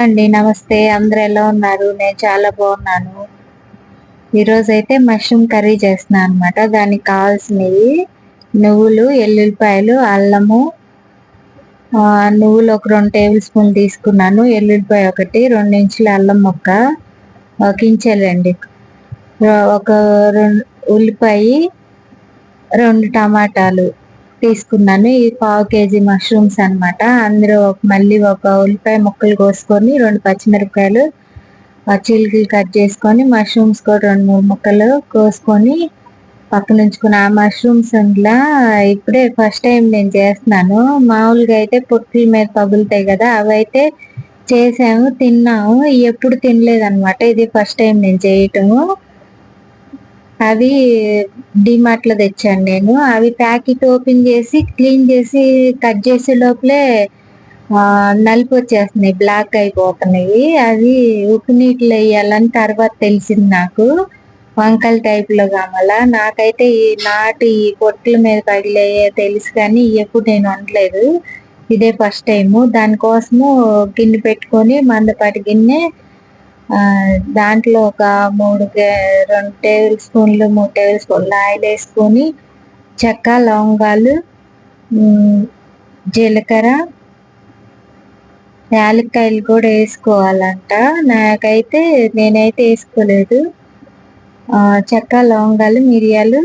అండి నమస్తే. అందరు ఎలా ఉన్నారు? నేను చాలా బాగున్నాను. ఈరోజు అయితే మష్రూమ్ కర్రీ చేస్తున్నాను అనమాట దానికి కావాల్సినవి నువ్వులు ఎల్లుల్లిపాయలు అల్లము నువ్వులు ఒక రెండు టేబుల్ స్పూన్ తీసుకున్నాను. ఎల్లుల్లిపాయ ఒకటి రెండు ఇంచుల అల్లం ముక్క ఒక ఇంచెలండి ఒక రెండు ఉల్లిపాయ రెండు టమాటాలు. తీసుకున్నాను. ఈ పావు కేజీ మష్రూమ్స్ అన్నమాట. అందులో ఒక- మళ్ళీ ఒక ఉల్లిపాయ ముక్కలు కోసుకొని రెండు పచ్చిమిరపకాయలు చిలుకలు కట్ చేసుకొని మష్రూమ్స్ కూడా రెండు మూడు ముక్కలు కోసుకొని పక్కన ఉంచుకుని ఆ మష్రూమ్స్ అందులో ఇప్పుడే ఫస్ట్ టైం నేను చేస్తున్నాను. మామూలుగా అయితే పొట్టుల మీద పగులుతాయి కదా అవి అయితే చేసాము తిన్నాము. ఎప్పుడు తినలేదు అనమాట ఇది ఫస్ట్ టైం నేను చేయటము. అవి డిమార్ట్లో తెచ్చాను నేను. అవి ప్యాకెట్ ఓపెన్ చేసి క్లీన్ చేసి కట్ చేసే లోపలే నలుపు వచ్చేస్తున్నాయి. బ్లాక్ అయిపోతున్నాయి. అవి ఉప్పు నీటిలో వేయాలని తర్వాత తెలిసింది నాకు. వంకల టైప్లో నాకైతే ఈ నాటు ఈ పొట్ల మీద పగిలే తెలుసు కానీ ఎప్పుడు నేను వండలేదు. ఇదే ఫస్ట్ టైము దానికోసము గిన్నె పెట్టుకొని మందపాటి గిన్నె దాంట్లో ఒక మూడు రెండు టేబుల్ స్పూన్లు మూడు టేబుల్ స్పూన్లు ఆయిల్ వేసుకొని చెక్క లవంగాలు జీలకర్ర యాలక్కాయలు కూడా వేసుకోవాలంట. నాకైతే నేనైతే వేసుకోలేదు. చెక్క లవంగాలు మిరియాలు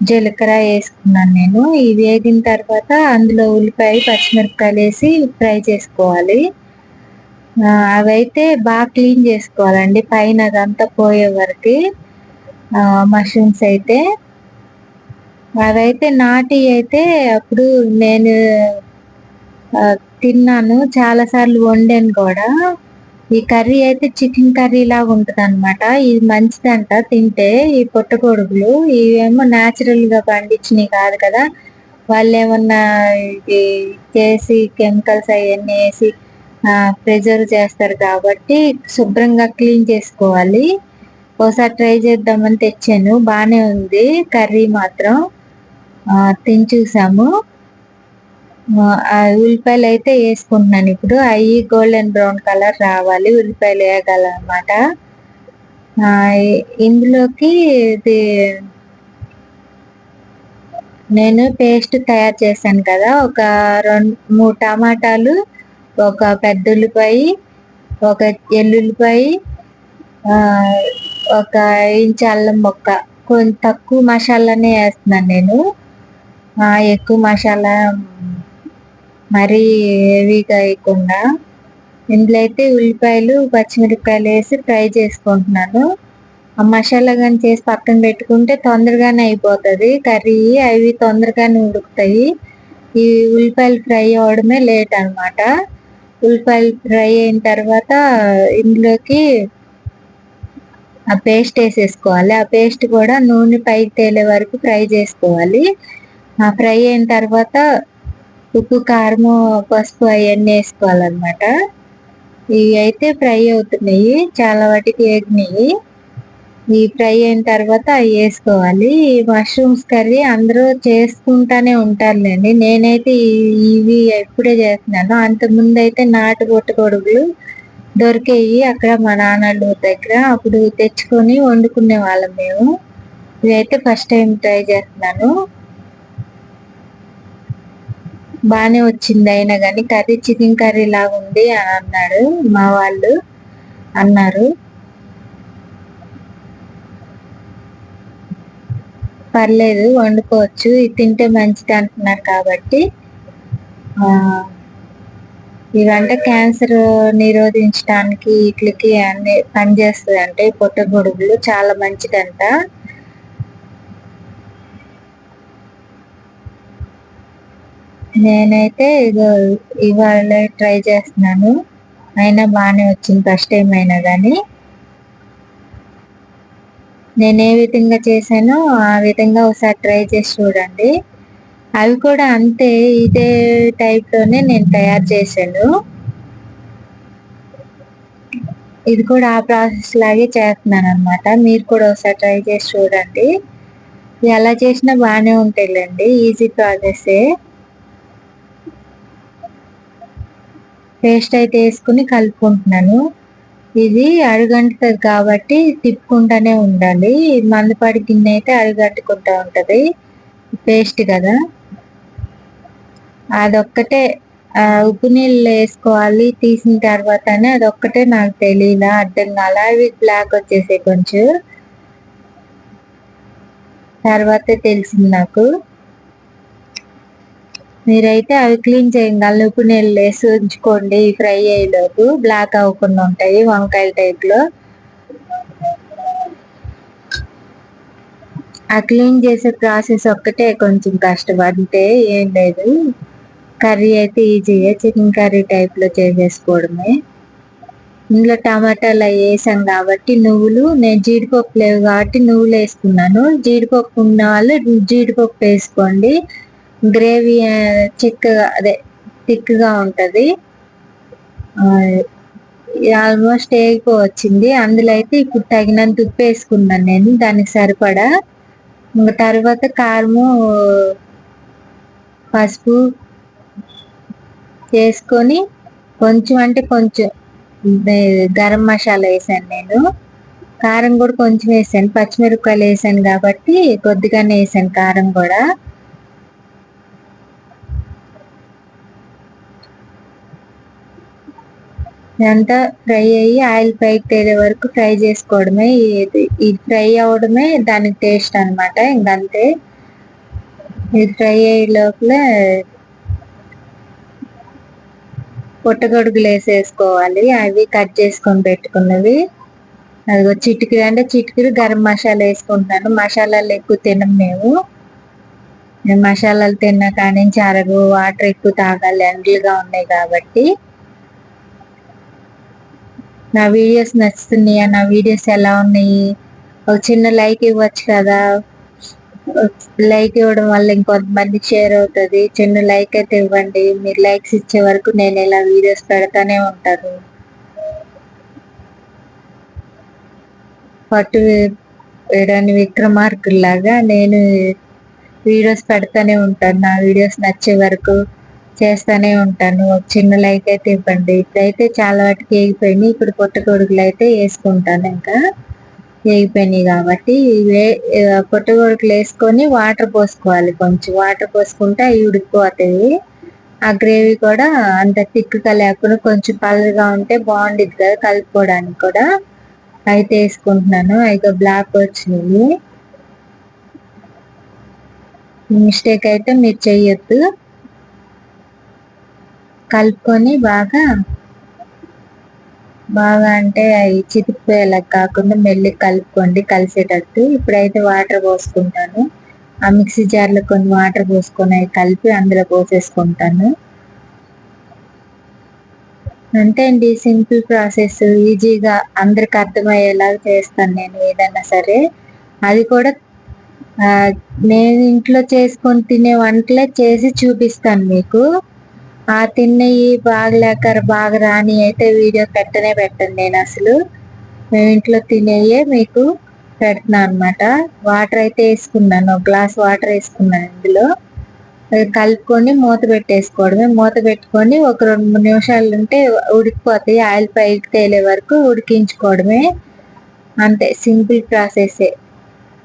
జీలకర్ర వేసుకున్నాను నేను. ఇవి వేగిన తర్వాత అందులో ఉల్లిపాయ పచ్చిమిరపకాయలు వేసి ఫ్రై చేసుకోవాలి. అవైతే బాగా క్లీన్ చేసుకోవాలండి. పైన అదంతా పోయే వరకు మష్రూమ్స్ అయితే. అవైతే నాటి అయితే అప్పుడు నేను తిన్నాను. చాలా సార్లు వండాను కూడా. ఈ కర్రీ అయితే చికెన్ కర్రీ లాగా ఉంటుంది అనమాట ఇది మంచిదంట తింటే ఈ పుట్టగొడుగులు ఇవేమో న్యాచురల్గా పండించినవి కాదు కదా. వాళ్ళు ఏమన్నా ఇది చేసి కెమికల్స్ అవన్నీ వేసి ప్రిజర్వ్ చేస్తారు కాబట్టి శుభ్రంగా క్లీన్ చేసుకోవాలి. ఒకసారి ట్రై చేద్దామని తెచ్చాను. బాగానే ఉంది. కర్రీ మాత్రం తిని చూసాము. ఆ ఉల్లిపాయలు అయితే వేసుకుంటున్నాను ఇప్పుడు. అవి గోల్డెన్ బ్రౌన్ కలర్ రావాలి. ఉల్లిపాయలు వేయగలనమాట. ఇందులోకి ఇది నేను పేస్ట్ తయారు చేశాను కదా. ఒక రెండు మూడు టమాటాలు ఒక పెద్ద ఉల్లిపాయ ఒక ఎల్లుల్లిపాయ ఒక ఇంచు అల్లం మొక్క. కొంచెం తక్కువ మసాలానే వేస్తున్నాను నేను. ఆ, ఎక్కువ మసాలా మరీ హెవీగా వేయకుండా. ఇందులో అయితే ఉల్లిపాయలు పచ్చిమిరపకాయలు వేసి ఫ్రై చేసుకుంటున్నాను. ఆ మసాలా కానీ చేసి పక్కన పెట్టుకుంటే తొందరగానే అయిపోతుంది. కర్రీ అవి తొందరగానే ఉడుకుతాయి. ఈ ఉల్లిపాయలు ఫ్రై అవ్వడమే లేట్ అనమాట ఉల్లిపాయలు ఫ్రై అయిన తర్వాత ఇందులోకి ఆ పేస్ట్ వేసేసుకోవాలి. ఆ పేస్ట్ కూడా నూనె పైకి తేలే వరకు ఫ్రై చేసుకోవాలి. ఆ ఫ్రై అయిన తర్వాత ఉప్పు కారము పసుపు అవన్నీ వేసుకోవాలన్నమాట. ఇవి అయితే ఫ్రై అవుతున్నాయి. చాలా వాటికి వేగినాయి ఈ ఫ్రై అయిన తర్వాత అవి వేసుకోవాలి. ఈ మష్రూమ్స్ కర్రీ అందరూ చేసుకుంటానే ఉంటారులేండి. నేనైతే ఇవి ఎప్పుడే చేస్తున్నాను. అంతకుముందు అయితే నాటు పుట్టగొడుగులు దొరికేవి అక్కడ మా నాన్నలు దగ్గర. అప్పుడు తెచ్చుకొని వండుకునే వాళ్ళం మేము. ఇవైతే ఫస్ట్ టైం ట్రై చేస్తున్నాను. బాగానే వచ్చింది అయినా కానీ కర్రీ చికెన్ కర్రీ లాగా ఉంది అని అన్నాడు మా వాళ్ళు. అన్నారు. పర్లేదు వండుకోవచ్చు. ఇది తింటే మంచిది అంటున్నారు కాబట్టి ఆ, ఇవంటే క్యాన్సర్ నిరోధించడానికి వీటికి అన్ని పనిచేస్తుంది అంటే పొట్టగొడుగులు చాలా మంచిదంట. నేనైతే ఇగో ఇవాళ ట్రై చేస్తున్నాను. అయినా బాగానే వచ్చింది ఫస్ట్ టైం అయినా కానీ. నేను ఏ విధంగా చేశానో ఆ విధంగా ఒకసారి ట్రై చేసి చూడండి. అవి కూడా అంతే ఇదే టైప్లోనే నేను తయారు చేశాను. ఇది కూడా ఆ ప్రాసెస్ లాగే చేస్తున్నాను అనమాట మీరు కూడా ఒకసారి ట్రై చేసి చూడండి. ఎలా చేసినా బాగానే ఉంటాయిలేండి ఈజీ ప్రాసెస్ పేస్ట్ అయితే వేసుకుని కలుపుకుంటున్నాను. ఇది అడుగంటుతుంది కాబట్టి తిప్పుకుంటానే ఉండాలి. మందపాటి గిన్నె అయితే అడుగంటుకుంటా ఉంటుంది. పేస్ట్ కదా. అదొక్కటే ఉప్పు నీళ్ళు వేసుకోవాలి. తీసిన తర్వాతనే అదొక్కటే నాకు తెలియదు అర్థం కాల. అవి బ్లాక్ వచ్చేసాయి కొంచెం. తర్వాతే తెలిసింది నాకు. మీరైతే అవి క్లీన్ చేయగలను ఉప్పు నీళ్ళు వేసి ఉంచుకోండి. ఫ్రై అయ్యేలోపు బ్లాక్ అవ్వకుండా ఉంటాయి. వంకాయ టైప్లో ఆ క్లీన్ చేసే ప్రాసెస్ ఒక్కటే కొంచెం కష్టం అంతే ఏం లేదు. కర్రీ అయితే ఈజీగా చికెన్ కర్రీ టైప్లో చేసేసుకోవడమే. ఇందులో టమాటాలు అవి వేసాం కాబట్టి నువ్వులు. నేను జీడిపప్పు లేవు కాబట్టి నువ్వులు వేసుకున్నాను. జీడిపప్పు ఉన్న వాళ్ళు జీడిపప్పు వేసుకోండి. గ్రేవీ చిక్కగా అదే థిక్గా ఉంటుంది. ఆల్మోస్ట్ వేగిపోవచ్చింది అందులో అయితే ఇప్పుడు తగినంత ఉప్పు వేసుకున్నాను నేను దానికి సరిపడా. ఇంకా తర్వాత కారము పసుపు వేసుకొని కొంచెం అంటే కొంచెం గరం మసాలా వేసాను నేను. కారం కూడా కొంచెం వేసాను. పచ్చిమిరపకాయలు వేసాను కాబట్టి కొద్దిగానే వేసాను కారం కూడా. ఇదంతా ఫ్రై అయ్యి ఆయిల్ పైకి తేలే వరకు ఫ్రై చేసుకోవడమే ఇది ఫ్రై అవడమే దానికి టేస్ట్ అనమాట ఇంకంతే ఇది ఫ్రై అయ్యే లోపల పుట్టగొడుగులు వేసేసుకోవాలి. అవి కట్ చేసుకొని పెట్టుకున్నవి. అదిగో చిటికి అంటే చిటికీలు గరం మసాలా వేసుకుంటున్నాను మసాలాలు ఎక్కువ తినం మేము. మసాలాలు తిన్నా కానీ అరగు వాటర్ ఎక్కువ తాగాలి. ఎండలుగా ఉన్నాయి కాబట్టి. నా వీడియోస్ నచ్చుతున్నాయా నా వీడియోస్ ఎలా ఉన్నాయి? ఒక చిన్న లైక్ ఇవ్వచ్చు కదా? లైక్ ఇవ్వడం వల్ల ఇంకొంతమంది షేర్ అవుతుంది. చిన్న లైక్ అయితే ఇవ్వండి. మీరు లైక్స్ ఇచ్చే వరకు నేను ఇలా వీడియోస్ పెడతానే ఉంటాను. పట్టు వేయడానికి విక్రమార్కుల్లాగా నేను వీడియోస్ పెడతానే ఉంటాను. నా వీడియోస్ నచ్చే వరకు చేస్తూనే ఉంటాను. ఒక చిన్న లైట్ అయితే ఇవ్వండి. ఇప్పుడైతే చాలా వాటికి వేగిపోయినాయి. ఇప్పుడు పుట్టగొడుగులు అయితే వేసుకుంటాను ఇంకా. వేగిపోయినాయి కాబట్టి పుట్టగొడుగులు వేసుకొని వాటర్ పోసుకోవాలి కొంచెం. వాటర్ పోసుకుంటే అవి ఉడికిపోతాయి. ఆ గ్రేవీ కూడా అంత థిక్గా లేకుండా కొంచెం పలగా ఉంటే బాగుండిద్ది కదా కలుపుకోవడానికి కూడా. అయితే వేసుకుంటున్నాను. అయితే బ్లాక్ వచ్చినాయి మిస్టేక్ అయితే మీరు చెయ్యొద్దు. కలుపుకొని బాగా బాగా అంటే అవి చితికిపోయేలా కాకుండా మెల్లి కలుపుకోండి కలిసేటట్టు. ఇప్పుడైతే వాటర్ పోసుకుంటాను. ఆ మిక్సీ జార్లో కొన్ని వాటర్ పోసుకొని అవి కలిపి అందులో పోసేసుకుంటాను. అంతే అండి సింపుల్ ప్రాసెస్. ఈజీగా అందరికి అర్థమయ్యేలాగా చేస్తాను నేను ఏదైనా సరే. అది కూడా నేను ఇంట్లో చేసుకొని తినే వంటలే చేసి చూపిస్తాను మీకు. ఆ తిన్నవి బాగలేక బాగా రాని అయితే వీడియో పెట్టనే పెట్టండి నేను అసలు. మేము ఇంట్లో తినేయే మీకు పెడుతున్నాను అనమాట వాటర్ అయితే వేసుకున్నాను. గ్లాస్ వాటర్ వేసుకున్నాను ఇందులో. కలుపుకొని మూత పెట్టేసుకోవడమే. మూత పెట్టుకొని ఒక రెండు మూడు నిమిషాలు ఉంటే ఉడికిపోతాయి. ఆయిల్ పైకి తేలే వరకు ఉడికించుకోవడమే. అంతే. సింపుల్ ప్రాసెసే.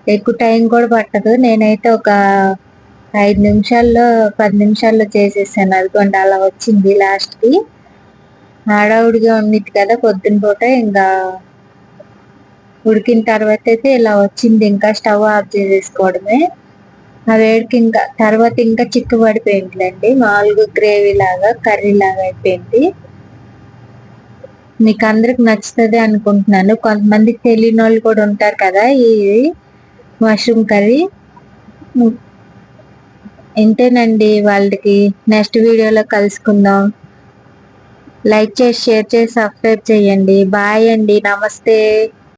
ఎక్కువ టైం కూడా పట్టదు. నేనైతే ఒక ఐదు నిమిషాల్లో పది నిమిషాల్లో చేసేసాను. అదిగోండి అలా వచ్చింది లాస్ట్కి. ఆడావుడిగా ఉండిద్ది కదా పొద్దున పూట ఇంకా ఉడికిన తర్వాత అయితే ఇలా వచ్చింది. ఇంకా స్టవ్ ఆఫ్ చేసేసుకోవడమే. ఆ వేడికి ఇంకా తర్వాత ఇంకా చిక్కబడిపోయిందిలేండి. మామూలుగా గ్రేవీ లాగా కర్రీ లాగా అయిపోయింది. మీకు అందరికి నచ్చుతుంది అనుకుంటున్నాను. కొంతమందికి తెలియని వాళ్ళు కూడా ఉంటారు కదా ఈ మష్రూమ్ కర్రీ. ఇంతేనండి వాళ్ళకి నెక్స్ట్ వీడియోలో కలుసుకుందాం. లైక్ చేసి షేర్ చేసి సబ్స్క్రైబ్ చేయండి. బాయ్ అండి. నమస్తే.